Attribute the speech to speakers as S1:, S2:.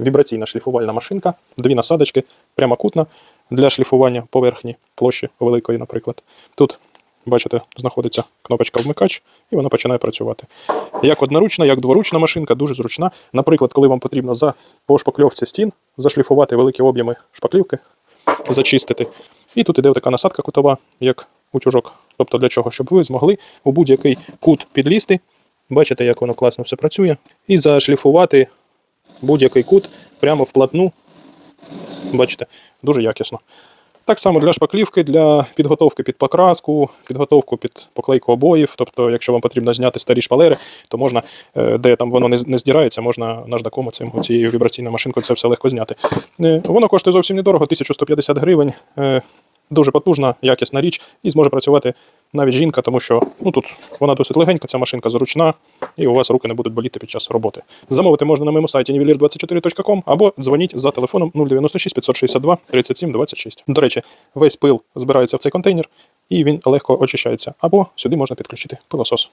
S1: вібраційна шліфувальна машинка, дві насадочки, прямокутна для шліфування поверхні площі великої, наприклад. Тут, бачите, знаходиться кнопочка вмикач, і вона починає працювати. Як одноручна, як дворучна машинка, дуже зручна. Наприклад, коли вам потрібно за по шпакльовці стін зашліфувати великі об'єми шпаклівки, зачистити. І тут іде така насадка кутова, як утюжок. Тобто для чого? Щоб ви змогли у будь-який кут підлізти. Бачите, як воно класно все працює. І зашліфувати будь-який кут прямо вплотну. Бачите, дуже якісно. Так само для шпаклівки, для підготовки під покраску, підготовку під поклейку обоїв. Тобто, якщо вам потрібно зняти старі шпалери, то можна, е, де там воно не, здирається, можна наждаком цим цією вібраційною машинкою це все легко зняти. Е, Воно коштує зовсім недорого, 1150 гривень. Е, Дуже потужна, якісна річ, і зможе працювати навіть жінка, тому що ну тут вона досить легенька, ця машинка зручна, і у вас руки не будуть боліти під час роботи. Замовити можна на моєму сайті nivelir24.com або дзвоніть за телефоном 096 562 37 26. До речі, весь пил збирається в цей контейнер і він легко очищається. Або сюди можна підключити пилосос.